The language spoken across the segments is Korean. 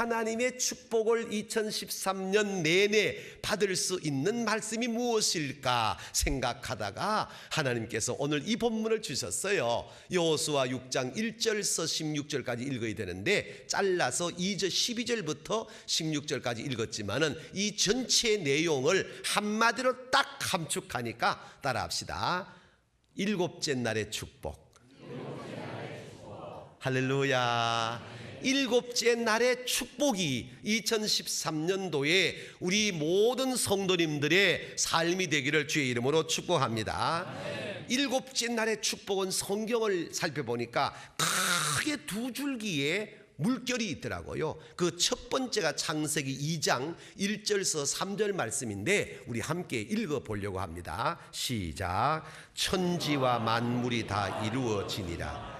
하나님의 축복을 2013년 내내 받을 수 있는 말씀이 무엇일까 생각하다가 하나님께서 오늘 이 본문을 주셨어요. 여호수아 6장 1절서 16절까지 읽어야 되는데 잘라서 2절 12절부터 16절까지 읽었지만은 이 전체 내용을 한마디로 딱 함축하니까 따라합시다. 일곱째 날의 축복. 할렐루야. 일곱째 날의 축복이 2013년도에 우리 모든 성도님들의 삶이 되기를 주의 이름으로 축복합니다. 일곱째 날의 축복은 성경을 살펴보니까 크게 두 줄기에 물결이 있더라고요. 그 첫 번째가 창세기 2장 1절서 3절 말씀인데 우리 함께 읽어 보려고 합니다. 시작. 천지와 만물이 다 이루어지니라.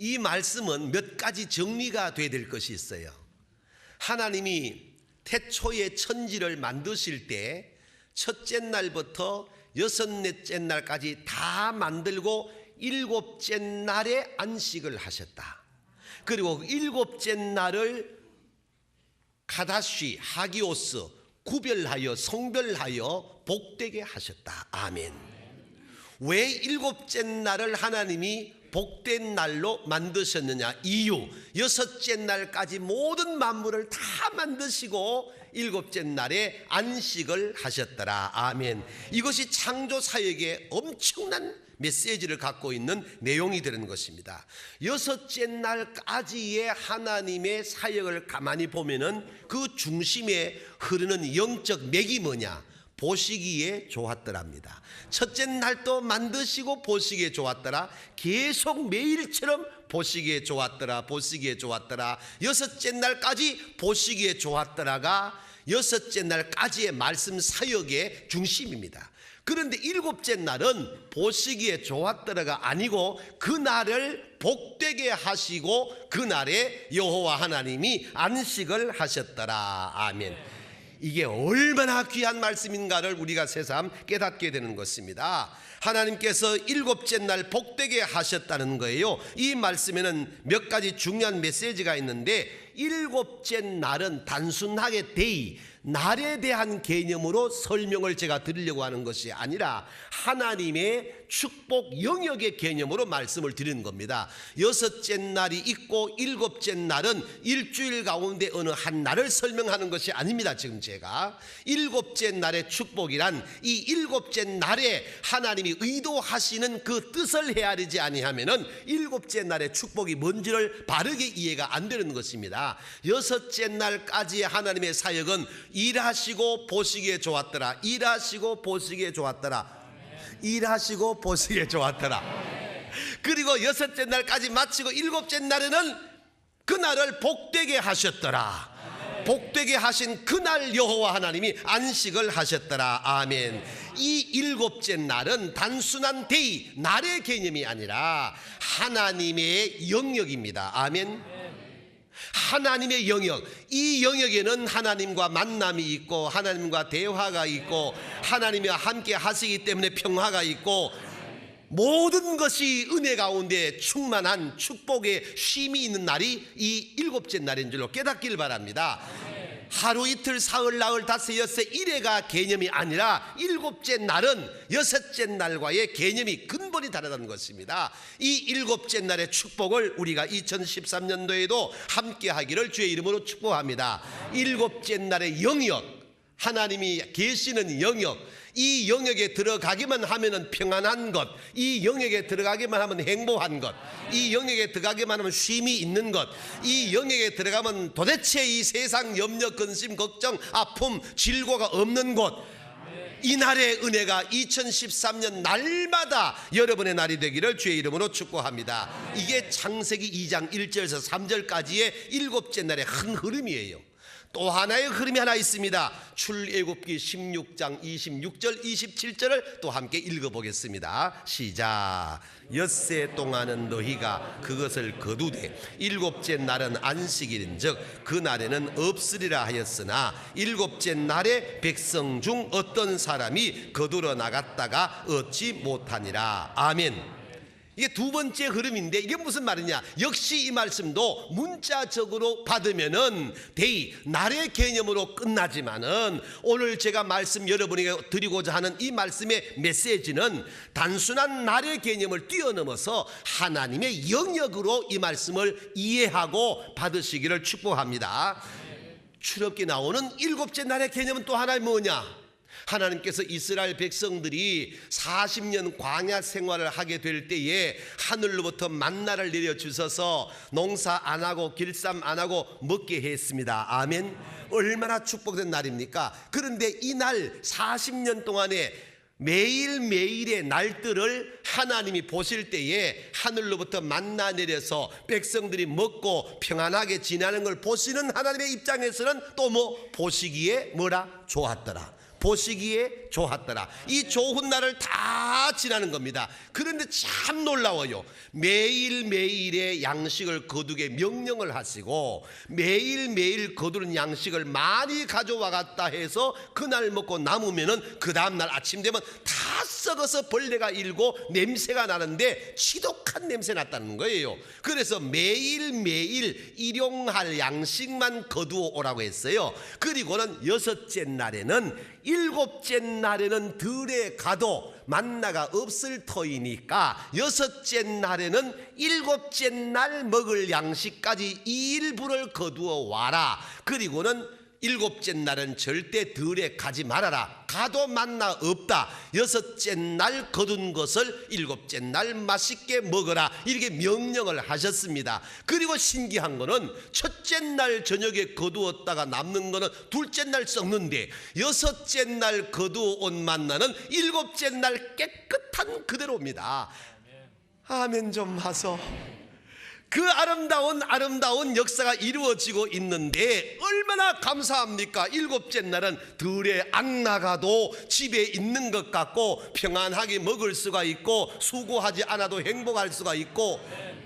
이 말씀은 몇 가지 정리가 돼야 될 것이 있어요. 하나님이 태초에 천지를 만드실 때 첫째 날부터 여섯째 날까지 다 만들고 일곱째 날에 안식을 하셨다. 그리고 일곱째 날을 카다시 하기오스 구별하여 성별하여 복되게 하셨다. 아멘. 왜 일곱째 날을 하나님이 복된 날로 만드셨느냐? 이유. 여섯째 날까지 모든 만물을 다 만드시고 일곱째 날에 안식을 하셨더라. 아멘. 이것이 창조 사역에 엄청난 메시지를 갖고 있는 내용이 되는 것입니다. 여섯째 날까지의 하나님의 사역을 가만히 보면은 그 중심에 흐르는 영적 맥이 뭐냐 보시기에 좋았더랍니다. 첫째 날도 만드시고 보시기에 좋았더라. 계속 매일처럼 보시기에 좋았더라. 보시기에 좋았더라. 여섯째 날까지 보시기에 좋았더라가 여섯째 날까지의 말씀 사역의 중심입니다. 그런데 일곱째 날은 보시기에 좋았더라가 아니고 그 날을 복되게 하시고 그 날에 여호와 하나님이 안식을 하셨더라. 아멘. 이게 얼마나 귀한 말씀인가를 우리가 새삼 깨닫게 되는 것입니다. 하나님께서 일곱째 날 복되게 하셨다는 거예요. 이 말씀에는 몇 가지 중요한 메시지가 있는데 일곱째 날은 단순하게 데이 날에 대한 개념으로 설명을 제가 드리려고 하는 것이 아니라 하나님의 축복 영역의 개념으로 말씀을 드리는 겁니다. 여섯째 날이 있고 일곱째 날은 일주일 가운데 어느 한 날을 설명하는 것이 아닙니다. 지금 제가 일곱째 날의 축복이란 이 일곱째 날에 하나님이 의도하시는 그 뜻을 헤아리지 아니하면은 일곱째 날의 축복이 뭔지를 바르게 이해가 안 되는 것입니다. 여섯째 날까지의 하나님의 사역은 일하시고 보시기에 좋았더라. 일하시고 보시기에 좋았더라. 일하시고 보시기에 좋았더라. 그리고 여섯째 날까지 마치고 일곱째 날에는 그날을 복되게 하셨더라. 복되게 하신 그날 여호와 하나님이 안식을 하셨더라. 아멘. 이 일곱째 날은 단순한 데이, 날의 개념이 아니라 하나님의 영역입니다. 아멘. 하나님의 영역, 이 영역에는 하나님과 만남이 있고 하나님과 대화가 있고 하나님과 함께 하시기 때문에 평화가 있고 모든 것이 은혜 가운데 충만한 축복의 쉼이 있는 날이 이 일곱째 날인 줄로 깨닫길 바랍니다. 하루 이틀 사흘 나흘 다섯 여섯 일회가 개념이 아니라 일곱째 날은 여섯째 날과의 개념이 근본이 다르다는 것입니다. 이 일곱째 날의 축복을 우리가 2013년도에도 함께 하기를 주의 이름으로 축복합니다. 일곱째 날의 영역 하나님이 계시는 영역 이 영역에 들어가기만 하면은 평안한 것, 이 영역에 들어가기만 하면 행복한 것, 이 영역에 들어가기만 하면 쉼이 있는 것, 이 영역에 들어가면 도대체 이 세상 염려, 근심, 걱정, 아픔, 질고가 없는 곳. 이 날의 은혜가 2013년 날마다 여러분의 날이 되기를 주의 이름으로 축복합니다. 이게 창세기 2장 1절에서 3절까지의 일곱째 날의 한 흐름이에요. 또 하나의 흐름이 하나 있습니다. 출애굽기 16장 26절 27절을 또 함께 읽어보겠습니다. 시작. 엿새 동안은 너희가 그것을 거두되 일곱째 날은 안식일인즉 그 날에는 없으리라 하였으나 일곱째 날에 백성 중 어떤 사람이 거두러 나갔다가 얻지 못하니라. 아멘. 이게 두 번째 흐름인데 이게 무슨 말이냐? 역시 이 말씀도 문자적으로 받으면은 데이 날의 개념으로 끝나지만은 오늘 제가 말씀 여러분에게 드리고자 하는 이 말씀의 메시지는 단순한 날의 개념을 뛰어넘어서 하나님의 영역으로 이 말씀을 이해하고 받으시기를 축복합니다. 출애굽기 나오는 일곱째 날의 개념은 또 하나 뭐냐? 하나님께서 이스라엘 백성들이 40년 광야 생활을 하게 될 때에 하늘로부터 만나를 내려 주셔서 농사 안 하고 길쌈 안 하고 먹게 했습니다. 아멘. 얼마나 축복된 날입니까? 그런데 이 날 40년 동안에 매일매일의 날들을 하나님이 보실 때에 하늘로부터 만나 내려서 백성들이 먹고 평안하게 지나는 걸 보시는 하나님의 입장에서는 또 뭐 보시기에 뭐라 좋았더라. 보시기에 좋았더라. 이 좋은 날을 다 지나는 겁니다. 그런데 참 놀라워요. 매일매일의 양식을 거두게 명령을 하시고 매일매일 거두는 양식을 많이 가져와 갔다 해서 그날 먹고 남으면은 그 다음날 아침 되면 다 썩어서 벌레가 일고 냄새가 나는데 지독한 냄새 났다는 거예요. 그래서 매일매일 일용할 양식만 거두어 오라고 했어요. 그리고는 여섯째 날에는 일곱째 날에는 들에 가도 만나가 없을 터이니까 여섯째 날에는 일곱째 날 먹을 양식까지 일부를 거두어 와라. 그리고는 일곱째 날은 절대 들에 가지 말아라. 가도 만나 없다. 여섯째 날 거둔 것을 일곱째 날 맛있게 먹어라. 이렇게 명령을 하셨습니다. 그리고 신기한 거는 첫째 날 저녁에 거두었다가 남는 거는 둘째 날 썩는데 여섯째 날 거두온 만나는 일곱째 날 깨끗한 그대로입니다. 아멘 좀 하소. 그 아름다운 아름다운 역사가 이루어지고 있는데 얼마나 감사합니까? 일곱째 날은 들에 안 나가도 집에 있는 것 같고 평안하게 먹을 수가 있고 수고하지 않아도 행복할 수가 있고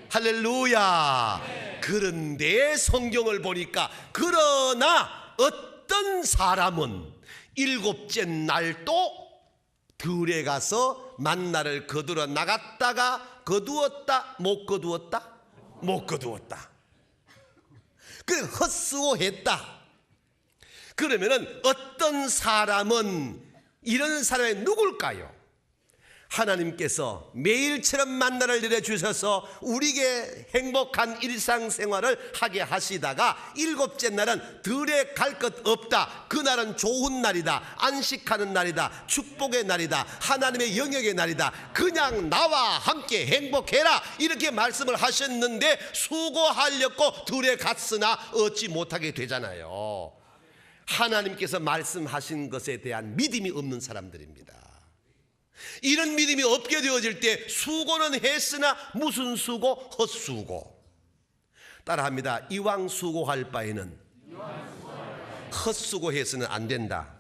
할렐루야. 그런데 성경을 보니까 그러나 어떤 사람은 일곱째 날도 들에 가서 만나를 거두러 나갔다가 거두었다 못 거두었다 못 거두었다. 그 헛수고했다. 그러면은 어떤 사람은 이런 사람이 누굴까요? 하나님께서 매일처럼 만나를 내려 주셔서 우리에게 행복한 일상생활을 하게 하시다가 일곱째 날은 들에 갈 것 없다. 그날은 좋은 날이다. 안식하는 날이다. 축복의 날이다. 하나님의 영역의 날이다. 그냥 나와 함께 행복해라. 이렇게 말씀을 하셨는데 수고하려고 들에 갔으나 얻지 못하게 되잖아요. 하나님께서 말씀하신 것에 대한 믿음이 없는 사람들입니다. 이런 믿음이 없게 되어질 때 수고는 했으나 무슨 수고? 헛수고. 따라합니다. 이왕 수고할 바에는 헛수고해서는 안 된다.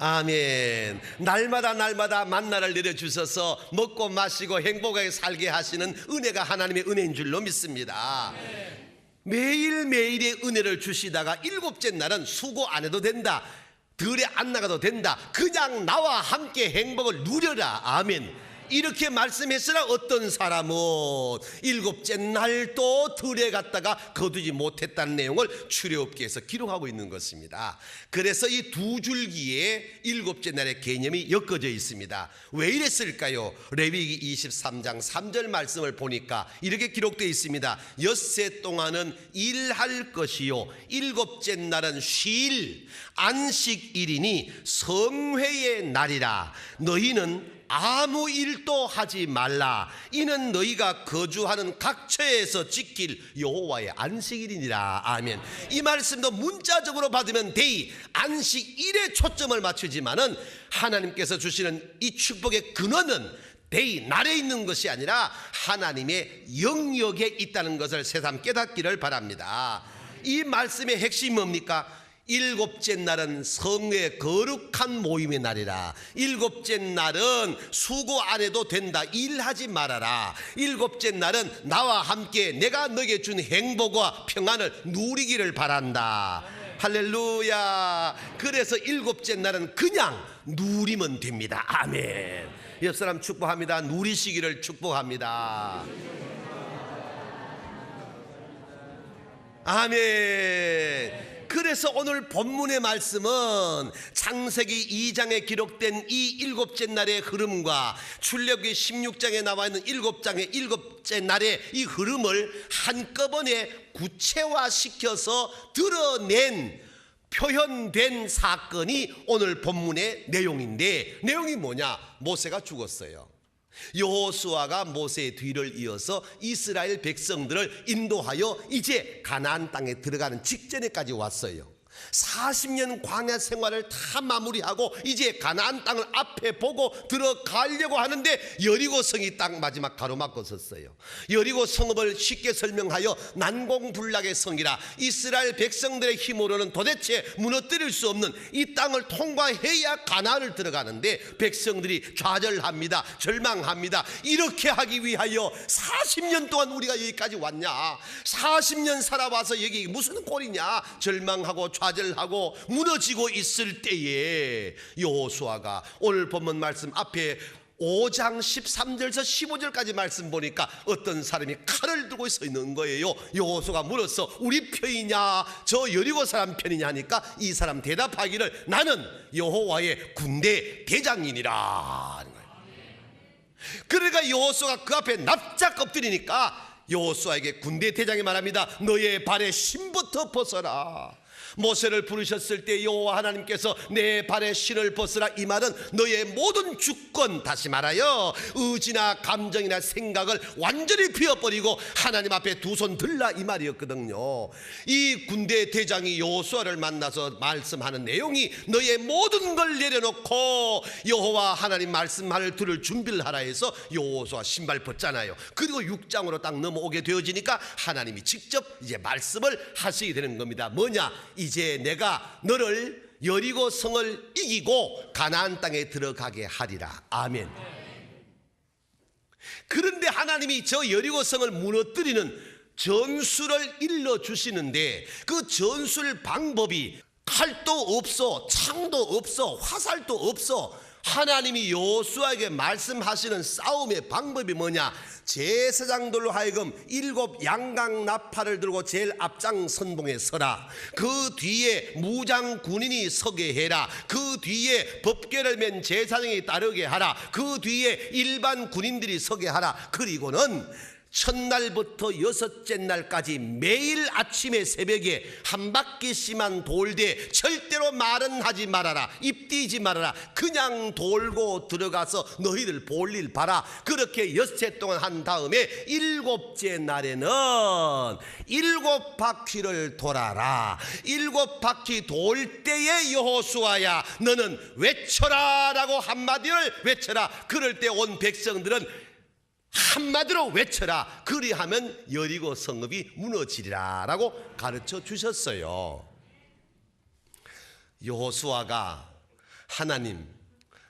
아멘. 날마다 날마다 만나를 내려 주셔서 먹고 마시고 행복하게 살게 하시는 은혜가 하나님의 은혜인 줄로 믿습니다. 매일매일의 은혜를 주시다가 일곱째 날은 수고 안 해도 된다. 들에 안 나가도 된다. 그냥 나와 함께 행복을 누려라. 아멘. 이렇게 말씀했으나 어떤 사람은 일곱째 날도 들에 갔다가 거두지 못했다는 내용을 출애굽기에서 기록하고 있는 것입니다. 그래서 이 두 줄기에 일곱째 날의 개념이 엮어져 있습니다. 왜 이랬을까요? 레위기 23장 3절 말씀을 보니까 이렇게 기록되어 있습니다. 엿새 동안은 일할 것이요 일곱째 날은 쉴 안식일이니 성회의 날이라 너희는 아무 일도 하지 말라. 이는 너희가 거주하는 각처에서 지킬 여호와의 안식일이니라. 아멘. 이 말씀도 문자적으로 받으면 데이 안식일에 초점을 맞추지만은 하나님께서 주시는 이 축복의 근원은 데이 날에 있는 것이 아니라 하나님의 영역에 있다는 것을 새삼 깨닫기를 바랍니다. 이 말씀의 핵심이 뭡니까? 일곱째 날은 성의 거룩한 모임의 날이라. 일곱째 날은 수고 안 해도 된다. 일하지 말아라. 일곱째 날은 나와 함께 내가 너에게 준 행복과 평안을 누리기를 바란다. 할렐루야. 그래서 일곱째 날은 그냥 누리면 됩니다. 아멘. 옆 사람 축복합니다. 누리시기를 축복합니다. 아멘. 그래서 오늘 본문의 말씀은 창세기 2장에 기록된 이 일곱째 날의 흐름과 출애굽기 16장에 나와 있는 일곱 장의 일곱째 날의 이 흐름을 한꺼번에 구체화시켜서 드러낸 표현된 사건이 오늘 본문의 내용인데 내용이 뭐냐? 모세가 죽었어요. 여호수아가 모세의 뒤를 이어서 이스라엘 백성들을 인도하여 이제 가나안 땅에 들어가는 직전에까지 왔어요. 40년 광야 생활을 다 마무리하고 이제 가나안 땅을 앞에 보고 들어가려고 하는데 여리고 성이 딱 마지막 가로막고 섰어요. 여리고 성읍을 쉽게 설명하여 난공불락의 성이라 이스라엘 백성들의 힘으로는 도대체 무너뜨릴 수 없는 이 땅을 통과해야 가나안을 들어가는데 백성들이 좌절합니다. 절망합니다. 이렇게 하기 위하여 40년 동안 우리가 여기까지 왔냐? 40년 살아와서 여기 무슨 꼴이냐? 절망하고 좌절 하고 무너지고 있을 때에 여호수아가 오늘 본문 말씀 앞에 5장 13절에서 15절까지 말씀 보니까 어떤 사람이 칼을 들고 서 있는 거예요. 여호수가 물었어. 우리 편이냐? 저 여리고 사람 편이냐 하니까 이 사람 대답하기를 나는 여호와의 군대 대장이니라. 그러니까 여호수가 그 앞에 납작 엎드리니까 여호수아에게 군대 대장이 말합니다. 너의 발에 신부터 벗어라. 모세를 부르셨을 때 여호와 하나님께서 내 발에 신을 벗으라 이 말은 너의 모든 주권 다시 말하여 의지나 감정이나 생각을 완전히 비워버리고 하나님 앞에 두 손 들라 이 말이었거든요. 이 군대 대장이 여호수아를 만나서 말씀하는 내용이 너의 모든 걸 내려놓고 여호와 하나님 말씀을 들을 준비를 하라 해서 여호수아 신발 벗잖아요. 그리고 6장으로 딱 넘어오게 되어지니까 하나님이 직접 이제 말씀을 하시게 되는 겁니다. 뭐냐? 이제 내가 너를 여리고 성을 이기고 가나안 땅에 들어가게 하리라. 아멘. 그런데 하나님이 저 여리고 성을 무너뜨리는 전술을 일러 주시는데 그 전술 방법이 칼도 없어, 창도 없어, 화살도 없어. 하나님이 여호수아에게 말씀하시는 싸움의 방법이 뭐냐? 제사장들로 하여금 일곱 양강 나팔을 들고 제일 앞장 선봉에 서라. 그 뒤에 무장 군인이 서게 해라. 그 뒤에 법궤를 맨 제사장이 따르게 하라. 그 뒤에 일반 군인들이 서게 하라. 그리고는 첫날부터 여섯째 날까지 매일 아침에 새벽에 한 바퀴씩만 돌되 절대로 말은 하지 말아라 입뛰지 말아라. 그냥 돌고 들어가서 너희들 볼 일 봐라. 그렇게 엿새 동안 한 다음에 일곱째 날에는 일곱 바퀴를 돌아라. 일곱 바퀴 돌 때에 여호수아야 너는 외쳐라 라고 한마디를 외쳐라. 그럴 때 온 백성들은 한마디로 외쳐라. 그리하면 여리고 성읍이 무너지리라 라고 가르쳐 주셨어요. 여호수아가 하나님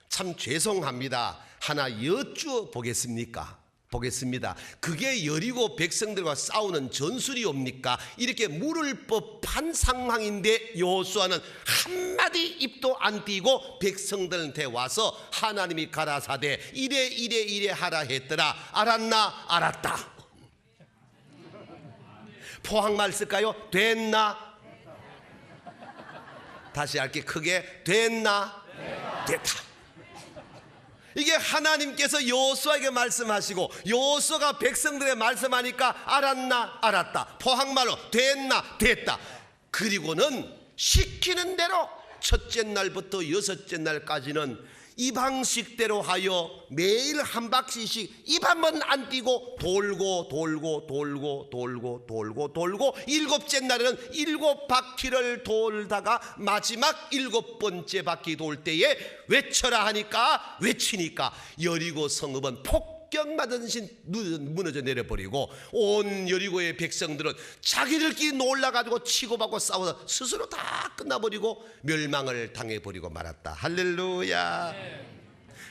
참 죄송합니다. 하나 여쭈어 보겠습니까? 보겠습니다. 그게 여리고 백성들과 싸우는 전술이옵니까? 이렇게 물을 법한 상황인데 여호수아는 한마디 입도 안 띄고 백성들한테 와서 하나님이 가라사대 이래 이래 이래 하라 했더라. 알았나? 알았다. 포항말 쓸까요? 됐나? 다시 할게 크게 됐나? 됐다. 이게 하나님께서 여호수아에게 말씀하시고 여호수아가 백성들에 말씀하니까 알았나? 알았다. 포항말로 됐나? 됐다. 그리고는 시키는 대로 첫째 날부터 여섯째 날까지는 이 방식대로 하여 매일 한 바퀴씩 입 한 번 안 띄고 돌고 돌고 돌고 돌고 돌고 돌고 일곱째 날에는 일곱 바퀴를 돌다가 마지막 일곱 번째 바퀴 돌 때에 외쳐라 하니까 외치니까 여리고 성읍은 폭 폭격맞은 신 누- 무너져 내려버리고 온 여리고의 백성들은 자기들끼리 놀라가지고 치고받고 싸워서 스스로 다 끝나버리고 멸망을 당해버리고 말았다 할렐루야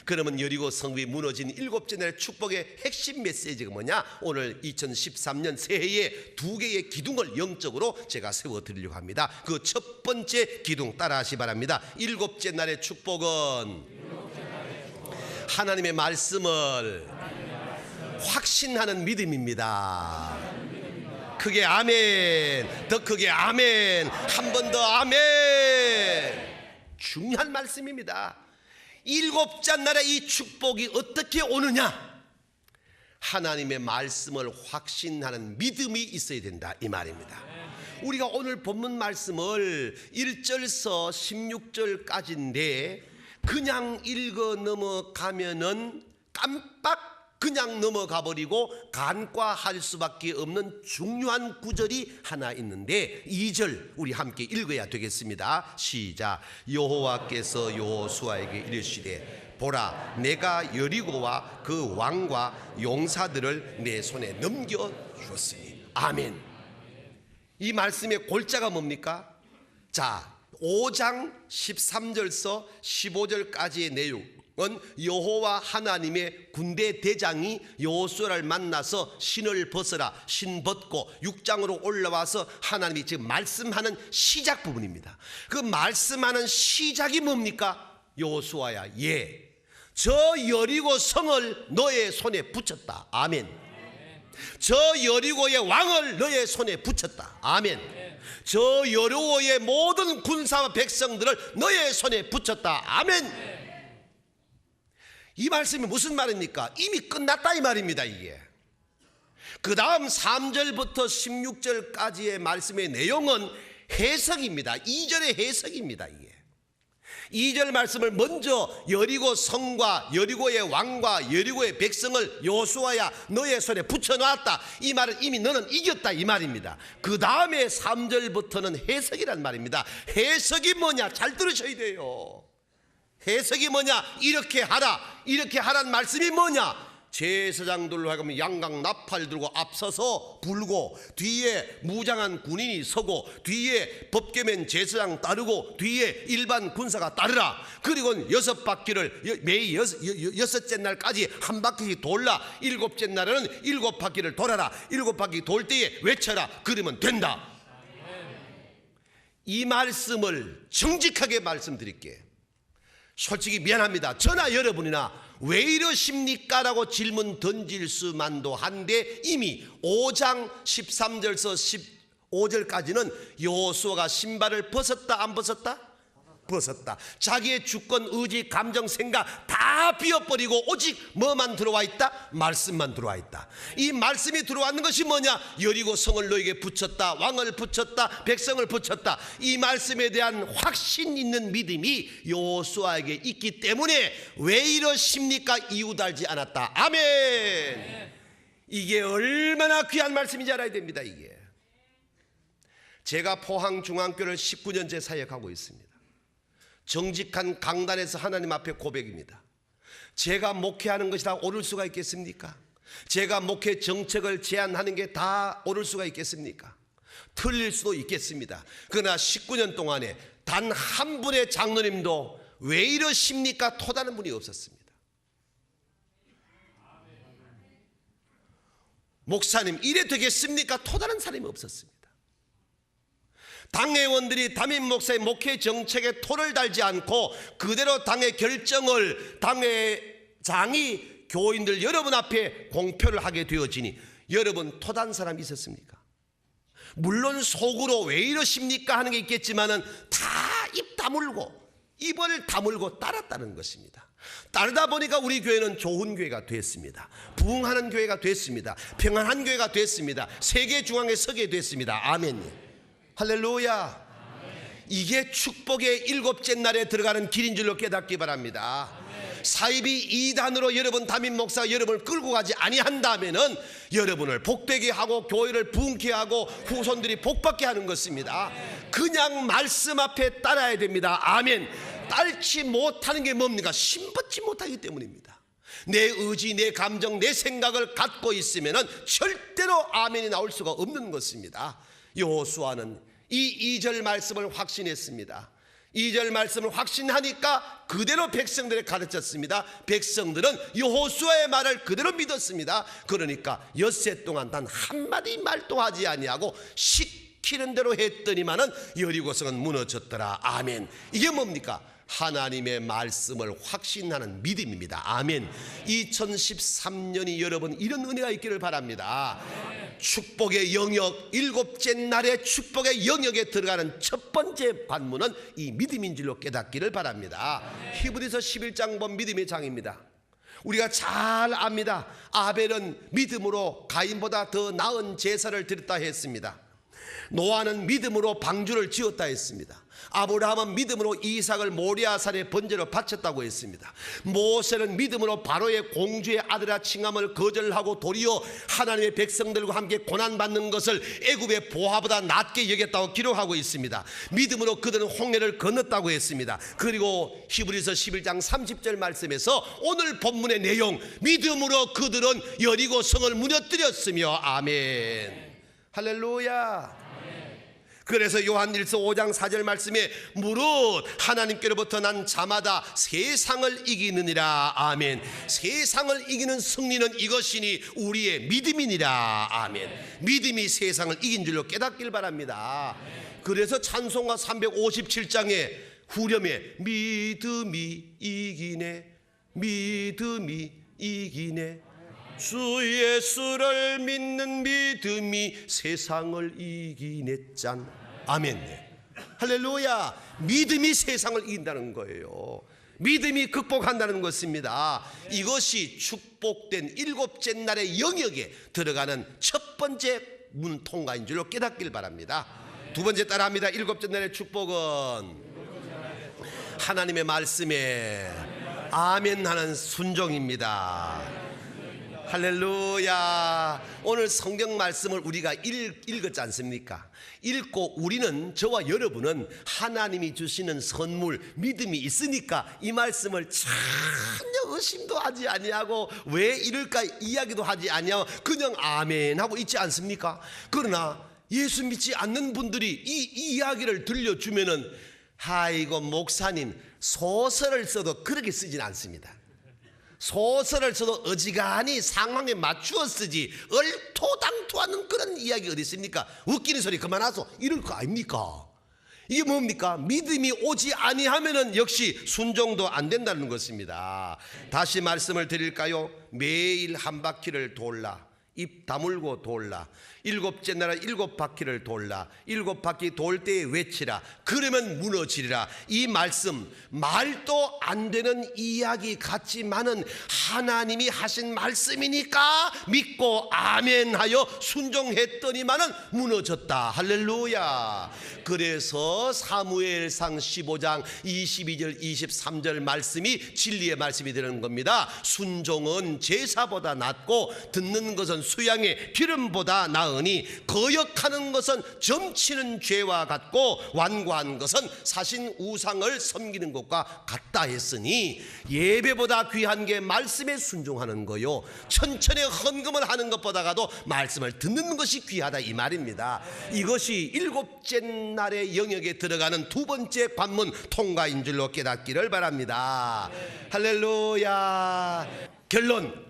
그러면 여리고 성이 무너진 일곱째 날 축복의 핵심 메시지가 뭐냐? 오늘 2013년 새해에 두 개의 기둥을 영적으로 제가 세워 드리려고 합니다. 그 첫 번째 기둥 따라하시 바랍니다. 일곱째 날의 축복은 하나님의 말씀을 확신하는 믿음입니다. 크게 아멘. 더 크게 아멘. 한 번 더 아멘. 중요한 말씀입니다. 일곱 잔날의 이 축복이 어떻게 오느냐? 하나님의 말씀을 확신하는 믿음이 있어야 된다 이 말입니다. 우리가 오늘 본문 말씀을 1절서 16절까지인데 그냥 읽어 넘어가면은 깜빡 그냥 넘어가 버리고 간과할 수밖에 없는 중요한 구절이 하나 있는데 2절 우리 함께 읽어야 되겠습니다. 시작. 여호와께서 여호수아에게 이르시되 보라 내가 여리고와 그 왕과 용사들을 내 손에 넘겨 주었으니 아멘. 이 말씀의 골자가 뭡니까? 자, 5장 13절서 15절까지의 내용은 여호와 하나님의 군대 대장이 여호수아를 만나서 신을 벗어라 신 벗고 6장으로 올라와서 하나님이 지금 말씀하는 시작 부분입니다. 그 말씀하는 시작이 뭡니까? 여호수아야 예. 저 여리고 성을 너의 손에 붙였다. 아멘. 저 여리고의 왕을 너의 손에 붙였다. 아멘. 저 여리고의 모든 군사와 백성들을 너의 손에 붙였다. 아멘. 이 말씀이 무슨 말입니까? 이미 끝났다 이 말입니다, 이게. 그 다음 3절부터 16절까지의 말씀의 내용은 해석입니다. 2절의 해석입니다, 이게. 2절 말씀을 먼저 여리고 성과 여리고의 왕과 여리고의 백성을 요수아야 너의 손에 붙여놨다. 이 말은 이미 너는 이겼다. 이 말입니다. 그 다음에 3절부터는 해석이란 말입니다. 해석이 뭐냐? 잘 들으셔야 돼요. 해석이 뭐냐? 이렇게 하라. 이렇게 하란 말씀이 뭐냐 제사장들로 하여금 양강 나팔 들고 앞서서 불고 뒤에 무장한 군인이 서고 뒤에 법계맨 제사장 따르고 뒤에 일반 군사가 따르라. 그리고 여섯 바퀴를 여- 매일 여섯, 여- 여섯째 날까지 한 바퀴 돌라. 일곱째 날에는 일곱 바퀴를 돌아라. 일곱 바퀴 돌 때에 외쳐라. 그러면 된다. 이 말씀을 정직하게 말씀드릴게 솔직히 미안합니다. 저나 여러분이나 왜 이러십니까? 라고 질문 던질 수만도 한데 이미 5장 13절서 15절까지는 여호수아가 신발을 벗었다 안 벗었다? 벗었다. 자기의 주권, 의지, 감정, 생각 다 비워버리고 오직 뭐만 들어와 있다? 말씀만 들어와 있다. 이 말씀이 들어왔는 것이 뭐냐? 여리고 성을 너에게 붙였다. 왕을 붙였다. 백성을 붙였다. 이 말씀에 대한 확신 있는 믿음이 여호수아에게 있기 때문에 왜 이러십니까? 이유 달지 않았다. 아멘. 이게 얼마나 귀한 말씀인지 알아야 됩니다. 이게. 제가 포항중앙교를 19년째 사역하고 있습니다. 정직한 강단에서 하나님 앞에 고백입니다. 제가 목회하는 것이 다 옳을 수가 있겠습니까? 제가 목회 정책을 제안하는 게다 옳을 수가 있겠습니까? 틀릴 수도 있겠습니다. 그러나 19년 동안에 단 한 분의 장로님도 왜 이러십니까? 토다는 분이 없었습니다. 목사님, 이래 되겠습니까? 토다는 사람이 없었습니다. 당회원들이 담임 목사의 목회 정책에 토를 달지 않고 그대로 당의 결정을 당회장이 교인들 여러분 앞에 공표를 하게 되어지니 여러분 토단 사람 있었습니까? 물론 속으로 왜 이러십니까 하는 게 있겠지만은 다 입 다물고 입을 다물고 따랐다는 것입니다. 따르다 보니까 우리 교회는 좋은 교회가 됐습니다. 부흥하는 교회가 됐습니다. 평안한 교회가 됐습니다. 세계 중앙에 서게 됐습니다. 아멘. 할렐루야. 이게 축복의 일곱째 날에 들어가는 길인 줄로 깨닫기 바랍니다. 사입이 이단으로 여러분 담임 목사 여러분을 끌고 가지 아니한다면은 여러분을 복되게 하고 교회를 부흥케 하고 후손들이 복받게 하는 것입니다. 그냥 말씀 앞에 따라야 됩니다. 아멘. 딸지 못하는 게 뭡니까? 신받지 못하기 때문입니다. 내 의지, 내 감정, 내 생각을 갖고 있으면 절대로 아멘이 나올 수가 없는 것입니다. 여호수아는 이 2절 말씀을 확신했습니다. 2절 말씀을 확신하니까 그대로 백성들에 가르쳤습니다. 백성들은 여호수아의 말을 그대로 믿었습니다. 그러니까 엿새 동안 단 한마디 말도 하지 아니하고 시키는 대로 했더니만은 여리고성은 무너졌더라. 아멘. 이게 뭡니까? 하나님의 말씀을 확신하는 믿음입니다. 아멘. 2013년이 여러분 이런 은혜가 있기를 바랍니다. 축복의 영역 일곱째 날의 축복의 영역에 들어가는 첫 번째 관문은 이 믿음인 줄로 깨닫기를 바랍니다. 히브리서 11장 본 믿음의 장입니다. 우리가 잘 압니다. 아벨은 믿음으로 가인보다 더 나은 제사를 드렸다 했습니다. 노아는 믿음으로 방주를 지었다 했습니다. 아브라함은 믿음으로 이삭을 모리아산의 번제로 바쳤다고 했습니다. 모세는 믿음으로 바로의 공주의 아들아 칭함을 거절하고 도리어 하나님의 백성들과 함께 고난받는 것을 애굽의 보화보다 낮게 여겼다고 기록하고 있습니다. 믿음으로 그들은 홍해를 건넜다고 했습니다. 그리고 히브리서 11장 30절 말씀에서 오늘 본문의 내용 믿음으로 그들은 여리고 성을 무너뜨렸으며 아멘. 할렐루야. 그래서 요한 1서 5장 4절 말씀에 무릇 하나님께로부터 난 자마다 세상을 이기느니라. 아멘. 세상을 이기는 승리는 이것이니 우리의 믿음이니라. 아멘. 믿음이 세상을 이긴 줄로 깨닫길 바랍니다. 그래서 찬송가 357장에 후렴에 믿음이 이기네 믿음이 이기네 주 예수를 믿는 믿음이 세상을 이기네 짠 아멘. 할렐루야. 믿음이 세상을 이긴다는 거예요. 믿음이 극복한다는 것입니다. 이것이 축복된 일곱째 날의 영역에 들어가는 첫 번째 문 통과인 줄로 깨닫길 바랍니다. 두 번째 따라합니다. 일곱째 날의 축복은 하나님의 말씀에 아멘 하는 순종입니다 할렐루야. 오늘 성경 말씀을 우리가 읽, 읽었지 않습니까? 읽고 우리는 저와 여러분은 하나님이 주시는 선물 믿음이 있으니까 이 말씀을 전혀 의심도 하지 아니하고 왜 이럴까 이야기도 하지 아니하고 그냥 아멘 하고 있지 않습니까? 그러나 예수 믿지 않는 분들이 이, 이 이야기를 들려주면은 아이고 목사님 소설을 써도 그렇게 쓰진 않습니다. 소설을 써도 어지간히 상황에 맞추어 쓰지 얼토당토하는 그런 이야기 어디 있습니까? 웃기는 소리 그만하소 이럴 거 아닙니까? 이게 뭡니까? 믿음이 오지 아니하면은 역시 순종도 안 된다는 것입니다. 다시 말씀을 드릴까요? 매일 한 바퀴를 돌라. 입 다물고 돌라. 일곱째 나라 일곱 바퀴를 돌라. 일곱 바퀴 돌 때에 외치라. 그러면 무너지리라. 이 말씀 말도 안 되는 이야기 같지만은 하나님이 하신 말씀이니까 믿고 아멘 하여 순종했더니만은 무너졌다. 할렐루야. 그래서 사무엘상 15장 22절 23절 말씀이 진리의 말씀이 되는 겁니다. 순종은 제사보다 낫고 듣는 것은 수양의 기름보다 나으니 거역하는 것은 점치는 죄와 같고 완고한 것은 사신 우상을 섬기는 것과 같다 했으니 예배보다 귀한 게 말씀에 순종하는 거요. 천천히 헌금을 하는 것보다가도 말씀을 듣는 것이 귀하다 이 말입니다. 이것이 일곱째 날의 영역에 들어가는 두 번째 관문 통과인 줄로 깨닫기를 바랍니다. 할렐루야. 결론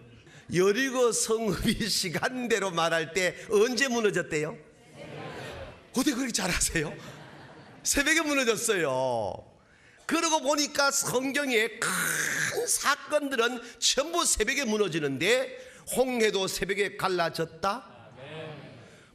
여리고 성읍이 시간대로 말할 때 언제 무너졌대요? 어떻게 그렇게 잘하세요? 새벽에 무너졌어요. 그러고 보니까 성경의 큰 사건들은 전부 새벽에 무너지는데 홍해도 새벽에 갈라졌다.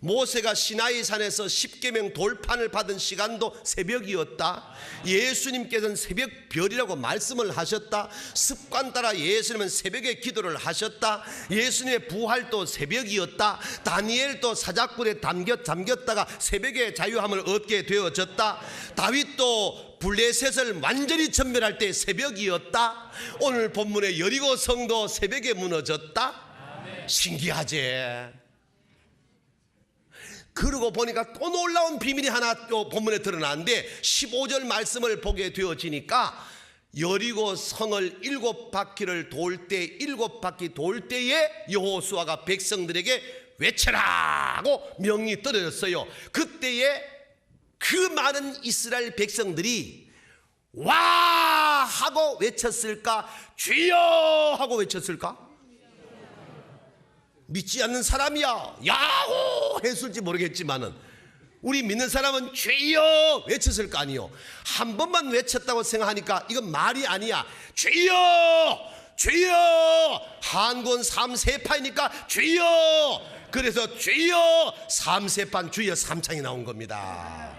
모세가 시나이 산에서 십계명 돌판을 받은 시간도 새벽이었다. 예수님께서는 새벽 별이라고 말씀을 하셨다. 습관 따라 예수님은 새벽에 기도를 하셨다. 예수님의 부활도 새벽이었다. 다니엘도 사자굴에 담겼, 잠겼다가 새벽에 자유함을 얻게 되어졌다. 다윗도 블레셋을 완전히 전멸할 때 새벽이었다. 오늘 본문의 여리고 성도 새벽에 무너졌다. 신기하지. 그러고 보니까 또 놀라운 비밀이 하나 또 본문에 드러나는데 15절 말씀을 보게 되어지니까 여리고 성을 일곱 바퀴를 돌 때 일곱 바퀴 돌 때에 여호수아가 백성들에게 외쳐라고 명이 떨어졌어요. 그때에 그 많은 이스라엘 백성들이 와 하고 외쳤을까 주여 하고 외쳤을까 믿지 않는 사람이야. 야호! 했을지 모르겠지만은 우리 믿는 사람은 주여 외쳤을 거 아니요. 한 번만 외쳤다고 생각하니까 이건 말이 아니야. 주여! 주여! 한권 삼세파이니까 주여! 그래서 주여! 삼세판 주여 삼창이 나온 겁니다.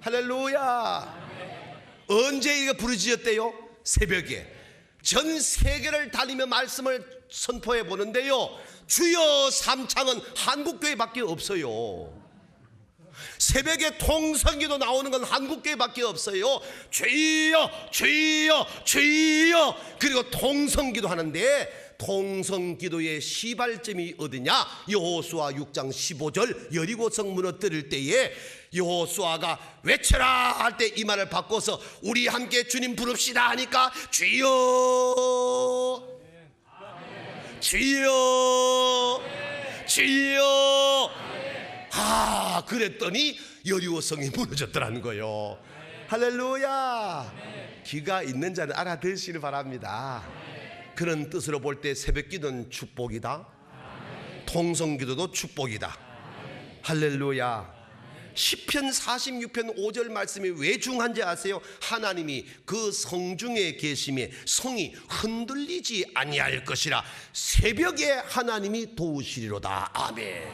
할렐루야! 언제 이거 부르짖었대요? 새벽에 전 세계를 다니며 말씀을 선포해 보는데요. 주여 삼창은 한국교회밖에 없어요. 새벽에 통성기도 나오는 건 한국교회밖에 없어요. 주여 주여 주여. 그리고 통성기도 하는데 통성 기도의 시발점이 어디냐? 여호수아 6장 15절 여리고성 무너뜨릴 때에 여호수아가 외쳐라 할 때 이 말을 바꿔서 우리 함께 주님 부릅시다 하니까 주여. 주여. 주여. 아 그랬더니 여리고성이 무너졌더라는 거요. 할렐루야. 귀가 있는 자는 알아들으시길 바랍니다 그런 뜻으로 볼 때 새벽 기도는 축복이다. 통성 기도도 축복이다. 할렐루야. 시편 46편 5절 말씀이 왜 중한지 아세요? 하나님이 그 성중에 계심에 성이 흔들리지 아니할 것이라 새벽에 하나님이 도우시리로다. 아멘